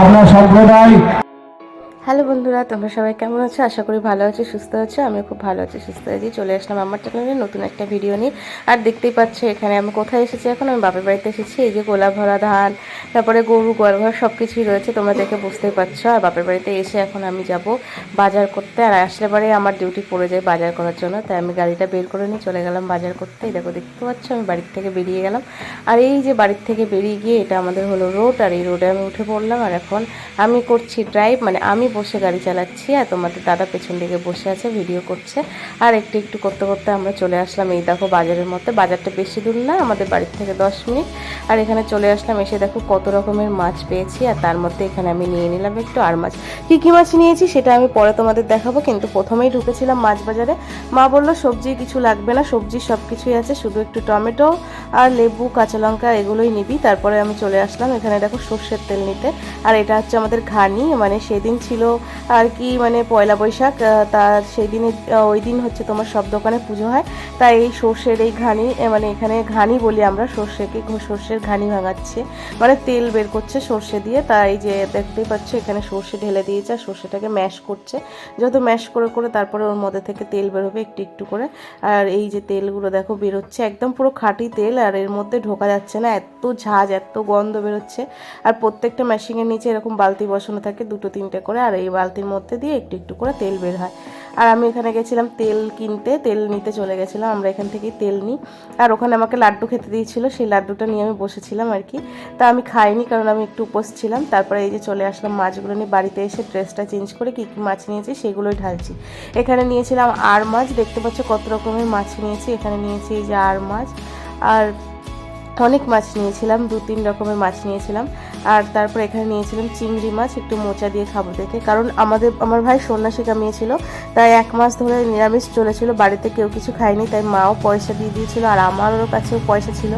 আপনার সম্প্রদায় হ্যালো বন্ধুরা, তোমরা সবাই কেমন আছো? আশা করি ভালো আছো, সুস্থ আছো। আমি খুব ভালো আছি, সুস্থ আছি। চলে আসলাম আমার চ্যানেলে নতুন একটা ভিডিও নিয়ে। আর দেখতেই পাচ্ছ, এখানে আমি কোথায় এসেছি? এখন আমি বাপের বাড়িতে এসেছি। এই যে গোলা ভরা ধান, তারপরে গরু, গোয়াল ঘর সব কিছুই রয়েছে, তোমরা দেখে বুঝতেই পারছ। আর বাপের বাড়িতে এসে এখন আমি যাব বাজার করতে। আর আসলে পরে আমার ডিউটি পড়ে যায় বাজার করার জন্য। তাই আমি গাড়িটা বের করে নিয়ে চলে গেলাম বাজার করতে। দেখো, দেখতে পাচ্ছ, আমি বাড়ির থেকে বেরিয়ে গেলাম। আর এই যে বাড়ির থেকে বেরিয়ে গিয়ে এটা আমাদের হলো রোড। আর এই রোডে আমি উঠে পড়লাম। আর এখন আমি করছি ড্রাইভ মানে আমি বসে গাড়ি চালাচ্ছি আর তোমাদের দাদা পেছন দিকে বসে আছে ভিডিও করছে। আর একটু একটু করতে করতে আমরা চলে আসলাম এই দেখো বাজারের মধ্যে। বাজারটা বেশি দূর না, আমাদের বাড়ির থেকে দশ মিনিট। আর এখানে চলে আসলাম, এসে দেখো কত রকমের মাছ পেয়েছি। আর তার মধ্যে এখানে আমি নিয়ে নিলাম একটু আর মাছ। কী কী মাছ নিয়েছি সেটা আমি পরে তোমাদের দেখাবো, কিন্তু প্রথমেই ঢুকেছিলাম মাছ বাজারে। মা বলল, সবজি কিছু লাগবে না, সবজি সব কিছুই আছে, শুধু একটু টমেটো আর লেবু, কাঁচা লঙ্কা এগুলোই নিবি। তারপরে আমি চলে আসলাম এখানে দেখো সর্ষের তেল নিতে। আর এটা হচ্ছে আমাদের ঘানি মানে সেদিন ছিল আর কি মানে পয়লা বৈশাখ তা সেই দিনে ওই দিন হচ্ছে তোমার সব দোকানে পুজো হয়। তাই এই সর্ষের এই ঘানি মানে এখানে ঘানি বলি আমরা, সর্ষেকে সর্ষের ঘানি ভাঙাচ্ছে। মানে তেল বের করছে সর্ষে দিয়ে, তাই যে দেখতেই পাচ্ছ এখানে সর্ষে ঢেলে দিয়েছে আর সর্ষেটাকে ম্যাশ করছে। যত ম্যাশ করে করে তারপরে ওর মধ্যে থেকে তেল বেরোবে একটু একটু করে। আর এই যে তেলগুলো দেখো বেরোচ্ছে, একদম পুরো খাঁটি তেল, আর এর মধ্যে ঢোকা যাচ্ছে না, এত ঝাঁজ, এত গন্ধ বেরোচ্ছে। আর প্রত্যেকটা মেশিনের নিচে এরকম বালতি বসানো থাকে, দুটো তিনটে করে, আর এই বালতির মধ্যে দিয়ে একটু একটু করে তেল বের হয়। আর আমি এখানে গেছিলাম তেল কিনতে, তেল নিতে চলে গেছিলাম, আমরা এখান থেকেই তেল নিই। আর ওখানে আমাকে লাড্ডু খেতে দিয়েছিল, সেই লাড্ডুটা নিয়ে আমি বসেছিলাম আর কি। তা আমি খাইনি কারণ আমি একটু উপোস ছিলাম, তারপরে এই যে চলে আসলাম মাছগুলো নিয়ে বাড়িতে এসে ড্রেসটা চেঞ্জ করে কী কী মাছ নিয়েছি সেগুলোই ঢালছি। এখানে নিয়েছিলাম আর মাছ, দেখতে পাচ্ছ কত রকমের মাছ নিয়েছি। এখানে নিয়েছি এই যে আর মাছ, আর অনেক মাছ নিয়েছিলাম দু তিন রকমের মাছ নিয়েছিলাম। আর তারপর এখানে নিয়েছিলাম চিংড়ি মাছ, একটু মোচা দিয়ে খাব দেখে। কারণ আমাদের, আমার ভাই সন্ন্যাসী কামিয়েছিল, তাই এক মাস ধরে নিরামিষ চলেছিল, বাড়িতে কেউ কিছু খায়নি, তাই মাও পয়সা দিয়ে দিয়েছিল, আর আমারও কাছেও পয়সা ছিল।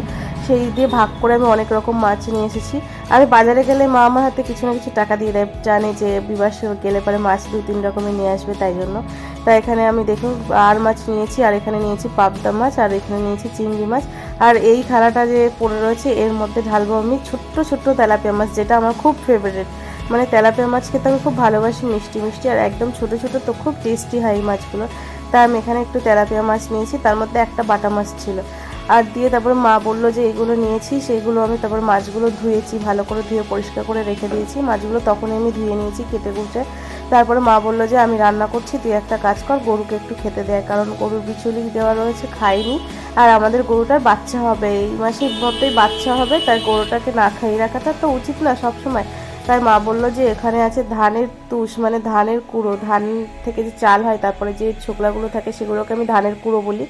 সেই দিয়ে ভাগ করে আমি অনেক রকম মাছ নিয়ে এসেছি। আমি বাজারে গেলে মা আমার হাতে কিছু না কিছু টাকা দিয়ে দেয়, জানে যে বিবাস গেলে পরে মাছ দু তিন রকমের নিয়ে আসবে তাই জন্য। তাই এখানে আমি দেখুন আর মাছ নিয়েছি, আর এখানে নিয়েছি পাবদা মাছ, আর এখানে নিয়েছি চিংড়ি মাছ। আর এই থালাটা যে পড়ে রয়েছে, এর মধ্যে ঢালবো আমি ছোট্ট ছোট্ট তেলাপিয়া মাছ, যেটা আমার খুব ফেভারিট মানে তেলাপিয়া মাছ খেতে আমি খুব ভালোবাসি, মিষ্টি মিষ্টি, আর একদম ছোট ছোট তো খুব টেস্টি হয় এই মাছগুলো। তাই আমি এখানে একটু তেলাপিয়া মাছ নিয়েছি, তার মধ্যে একটা বাটা মাছ ছিল। আর দিয়ে তারপর মা বলল যে এগুলো নিয়েছি সেইগুলো আমি তারপর মাছগুলো ধুয়েছি, ভালো করে ধুয়ে পরিষ্কার করে রেখে দিয়েছি। মাছগুলো তখনই আমি ধুয়ে নিয়েছি কেটে কুটে তারপরে মা বলল যে আমি রান্না করছি, তুই একটা কাজ কর, গরুকে একটু খেতে দেয় কারণ গরুর বিচুলি দেওয়া রয়েছে খাইনি। আর আমাদের গরুটার বাচ্চা হবে, এই মাসের মধ্যেই বাচ্চা হবে, তাই গরুটাকে না খাইয়ে রাখাটা তো উচিত না সবসময়। তাই মা বলল যে এখানে আছে ধানের তুষ মানে ধানের কুড়ো, ধান থেকে যে চাল হয়, তারপরে যে ছোকলাগুলো থাকে সেগুলোকে আমি ধানের কুড়ো বলি।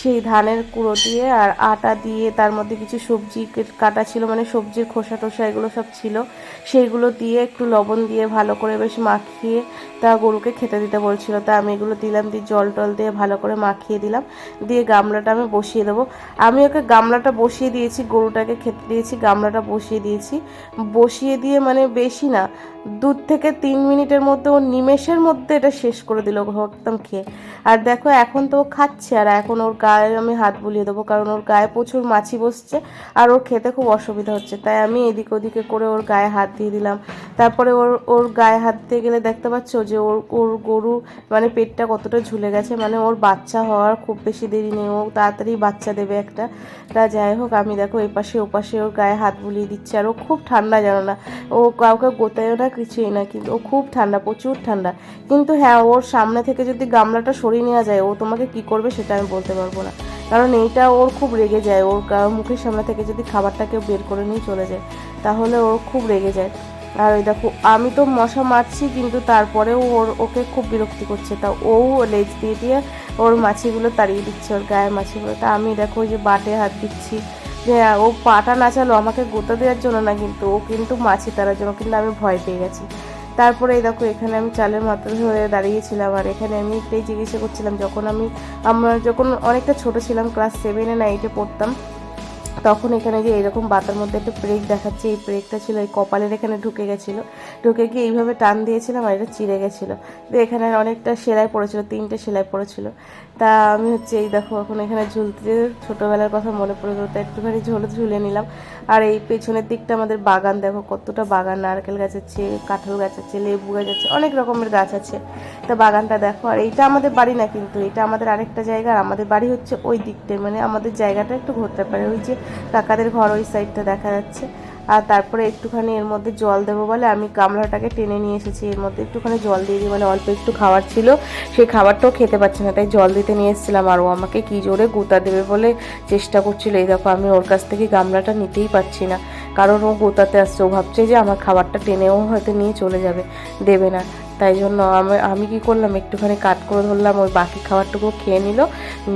সেই ধানের কুড়ো দিয়ে আর আটা দিয়ে তার মধ্যে কিছু সবজি কাটা ছিল মানে সবজির খোসা টোসা এগুলো সব ছিল। সেইগুলো দিয়ে একটু লবণ দিয়ে ভালো করে বেশ মাখিয়ে তা গরুকে খেতে দিতে বলছিল। তা আমি এগুলো দিলাম দিয়ে জল টল দিয়ে ভালো করে মাখিয়ে দিলাম। দিয়ে গামলাটা আমি বসিয়ে দেবো। আমি ওকে গামলাটা বসিয়ে দিয়েছি, গরুটাকে খেতে দিয়েছি, গামলাটা বসিয়ে দিয়েছি। বসিয়ে দিয়ে মানে বেশি না দু থেকে তিন মিনিটের মধ্যে ও নিমেষের মধ্যে এটা শেষ করে দিল একদম খেয়ে। আর দেখো, এখন তো ও খাচ্ছে, আর এখন ওর গায়ে আমি হাত বুলিয়ে দেবো, কারণ ওর গায়ে প্রচুর মাছি বসছে, আর ওর খেতে খুব অসুবিধা হচ্ছে। তাই আমি এদিক ওদিকে করে ওর গায়ে হাত দিয়ে দিলাম। তারপরে ওর ওর গায়ে হাত দিয়ে গেলে দেখতে পাচ্ছ যে ওর ওর গরু মানে পেটটা কতটা ঝুলে গেছে। মানে ওর বাচ্চা হওয়ার খুব বেশি দেরি নেই, ও তাড়াতাড়ি বাচ্চা দেবে একটা। তা যাই হোক, আমি দেখো এপাশে ওপাশে ওর গায়ে হাত বুলিয়ে দিচ্ছে, আর ও খুব ঠান্ডা জানো না। ও কাউকে গোতায়ও না কিছুই না কিন্তু, ও খুব ঠান্ডা, প্রচুর ঠান্ডা। কিন্তু হ্যাঁ ওর সামনে থেকে যদি গামলাটা সরিয়ে নেওয়া যায়, ও তোমাকে কি করবে সেটা আমি বলতে পারব না। কারণ এইটা ওর খুব রেগে যায়, ওর মুখের সামনে থেকে যদি খাবারটাকে বের করে নিয়ে চলে যায়, তাহলে ওর খুব রেগে যায়। আর ওই দেখো, আমি তো মশা মারছি, কিন্তু তারপরেও ওর, ওকে খুব বিরক্তি করছে। তা ও লেজ দিয়ে দিয়ে ওর মাছিগুলো তাড়িয়ে দিচ্ছে, ওর গায়ের মাছিগুলো। তা আমি দেখো ওই যে বাটে হাত দিচ্ছি। যে ও পাটা নাচালো আমাকে গোতা দেওয়ার জন্য না কিন্তু, ও কিন্তু মাছি তারার জন্য কিন্তু আমি ভয় পেয়ে গেছি। তারপরে দেখো, এখানে আমি চালের মাথা ধরে দাঁড়িয়েছিলাম, আর এখানে আমি একটাই জিজ্ঞাসা করছিলাম, যখন আমি, আমরা যখন অনেকটা ছোট ছিলাম ক্লাস সেভেনে নাইটে পড়তাম তখন এখানে যে এরকম বাতার মধ্যে একটা ব্রেক দেখাচ্ছে, এই ব্রেকটা ছিল, এই কপালের এখানে ঢুকে গেছিল। ঢুকে গিয়ে এইভাবে টান দিয়েছিলাম আর এটা চিড়ে গেছিল। তো এখানে অনেকটা সেলাই পড়েছিল, তিনটে সেলাই পড়েছিল। তা আমি হচ্ছে, এই দেখো, এখন এখানে ঝুলতে ছোটোবেলার কথা মনে পড়ে গেলো, তা একটুখানি ঝুলে ঝুলে নিলাম। আর এই পেছনের দিকটা আমাদের বাগান, দেখো কতটা বাগান, নারকেল গাছ আছে, কাঁঠাল গাছ আছে, লেবু গাছ আছে, অনেক রকমের গাছ আছে। তা বাগানটা দেখো, আর এইটা আমাদের বাড়ি না কিন্তু, এটা আমাদের আরেকটা জায়গা, আর আমাদের বাড়ি হচ্ছে ওই দিকটায় মানে আমাদের জায়গাটা একটু ঘুরতে পারে, ওই যে কাকাদের ঘর ওই সাইডটা দেখা যাচ্ছে। আর তারপরে একটুখানি এর মধ্যে জল দেবো বলে আমি গামলাটাকে টেনে নিয়ে এসেছি। এর মধ্যে একটুখানি জল দিয়ে দিই মানে অল্প একটু খাবার ছিল। সেই খাবারটাও খেতে পারছে না, তাই জল দিতে নিয়ে এসেছিলাম। আর ও আমাকে কী জোরে গোতা দেবে বলে চেষ্টা করছিল। এই দেখো, আমি ওর কাছ থেকে গামলাটা নিতেই পারছি না। কারণ ও গোতাতে আসছে। ও ভাবছে যে আমার খাবারটা টেনেও হয়তো নিয়ে চলে যাবে, দেবে না। তাই জন্য আমি আমি কী করলাম, একটুখানি কাট করে ধরলাম, ওই বাকি খাবারটুকু খেয়ে নিল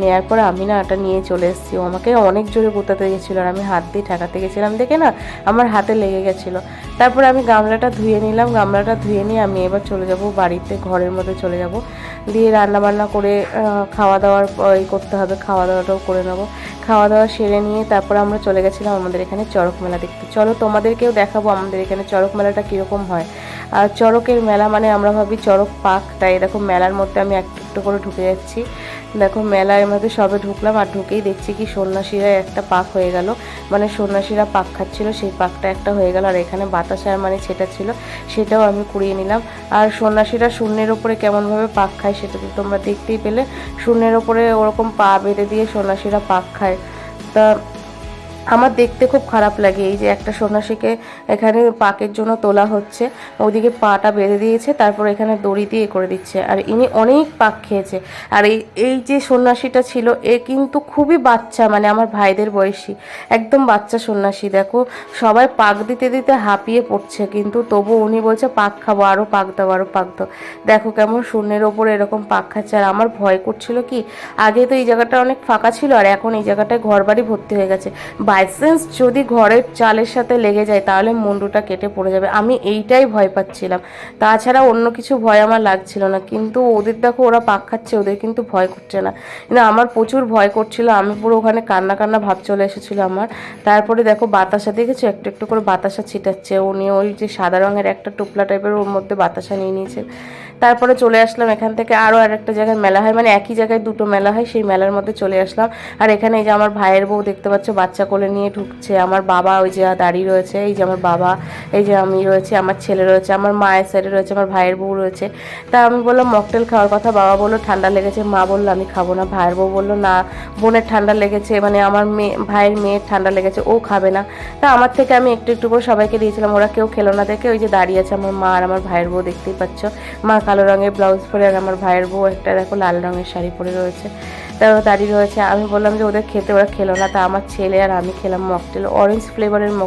নেওয়ার পরে আমি না এটা নিয়ে চলে এসেছি। ও আমাকে অনেক জোরে গোতাতে গেছিল আর আমি হাত দিয়ে ঠেকাতে গেছিলাম, দেখে না আমার হাতে লেগে গেছিল। তারপরে আমি গামলাটা ধুয়ে নিলাম, গামলাটা ধুয়ে নিয়ে আমি এবার চলে যাব বাড়িতে, ঘরের মধ্যে চলে যাব। দিয়ে রান্না বান্না করে খাওয়া দাওয়ার ই করতে হবে, খাওয়া দাওয়াটাও করে নেব। খাওয়া দাওয়া সেরে নিয়ে তারপর আমরা চলে গেছিলাম আমাদের এখানে চড়ক মেলা দেখতে। চলো তোমাদেরকেও দেখাবো আমাদের এখানে চড়ক মেলাটা কীরকম হয়। আর চড়কের মেলা মানে আমরা ভাবি চড়ক পাক তাই এরকম মেলার মধ্যে আমি একটু একটু করে ঢুকে যাচ্ছি। দেখো মেলার মধ্যে সবে ঢুকলাম আর ঢুকেই দেখছি কি সন্ন্যাসীরা একটা পাক হয়ে গেল। মানে সন্ন্যাসীরা পাক খাচ্ছিল, সেই পাকটা একটা হয়ে গেল আর এখানে বাতাসার মানে সেটা ছিল, সেটাও আমি কুড়িয়ে নিলাম। আর সন্ন্যাসীরা শূন্যের ওপরে কেমনভাবে পাক খায় সেটা তো তোমরা দেখতেই পেলে। শূন্যের ওপরে ওরকম পা বেঁধে দিয়ে সন্ন্যাসীরা পাক খায়। তা আমার দেখতে খুব খারাপ লাগে। এই যে একটা সন্ন্যাসীকে এখানে পাকের জন্য তোলা হচ্ছে, ওদিকে পাটা বেঁধে দিয়েছে, তারপর এখানে দড়ি দিয়ে করে দিচ্ছে। আর ইনি অনেক পাক খেয়েছে। আর এই এই যে সন্ন্যাসীটা ছিল, এ কিন্তু খুবই বাচ্চা মানে আমার ভাইদের বয়সী। একদম বাচ্চা সন্ন্যাসী, দেখো। সবাই পাক দিতে দিতে হাঁপিয়ে পড়ছে, কিন্তু তবু উনি বলছে, পাক খাব আরও পাক দাও আরও পাক দাও। দেখো কেমন শূন্যের ওপরে এরকম পাক খাচ্ছে। আর আমার ভয় করছিল কি, আগে তো এই জায়গাটা অনেক ফাঁকা ছিল, আর এখন এই জায়গাটায় ঘর বাড়ি ভর্তি হয়ে গেছে। বাইচান্স যদি ঘরের চালের সাথে লেগে যায়, তাহলে মুন্ডুটা কেটে পড়ে যাবে। আমি এইটাই ভয় পাচ্ছিলাম। তাছাড়া অন্য কিছু ভয় আমার লাগছিল না। কিন্তু ওদের, দেখো, ওরা পাক খাচ্ছে, ওদের কিন্তু ভয় করছে না। না আমার প্রচুর ভয় করছিল। আমি পুরো ওখানে কান্না কান্না ভাব চলে এসেছিল আমার। তারপরে দেখো, বাতাসা দেখেছ? একটু একটু করে বাতাসা ছিটাচ্ছে। উনি ওই যে সাদা রঙের একটা টুপলা টাইপের ওর মধ্যে বাতাসা নিয়ে নিয়েছে। তারপরে চলে আসলাম এখান থেকে আরও আর একটা জায়গায় মেলা হয়। মানে একই জায়গায় দুটো মেলা হয়, সেই মেলার মধ্যে চলে আসলাম। আর এখানে এই যে আমার ভাইয়ের বউ দেখতে পাচ্ছ, বাচ্চা কোলে নিয়ে ঢুকছে। আমার বাবা ওই যে দাঁড়িয়ে রয়েছে, এই যে আমার বাবা, এই যে আমি রয়েছে, আমার ছেলে রয়েছে, আমার মায়ের সাইডে রয়েছে, আমার ভাইয়ের বউ রয়েছে। তা আমি বললাম, মকটেল খাওয়ার কথা বাবা বলল, ঠান্ডা লেগেছে। মা বলল, আমি খাব না। ভাইয়ের বউ বলল, না, বোনের ঠান্ডা লেগেছে মানে আমার মেয়ে, ভাইয়ের মেয়ের ঠান্ডা লেগেছে, ও খাবে না। তা আমার থেকে আমি একটু একটু করে সবাইকে দিয়েছিলাম। ওরা কেউ খেলো না দেখে ওই যে দাঁড়িয়ে আছে আমার মা আর আমার ভাইয়ের বউ দেখতেই পাচ্ছ। মা কালো রঙের ব্লাউজ পরে আর আমার ভাইয়ের বউ একটা দেখো লাল রঙের শাড়ি পরে রয়েছে। তারপর দাঁড়িয়ে রয়েছে। আমি বললাম যে ওদের খেতে ওরা খেলো না, তা আমার ছেলে আর আমি খেলাম মকটেল অরেঞ্জ ফ্লেভারের মক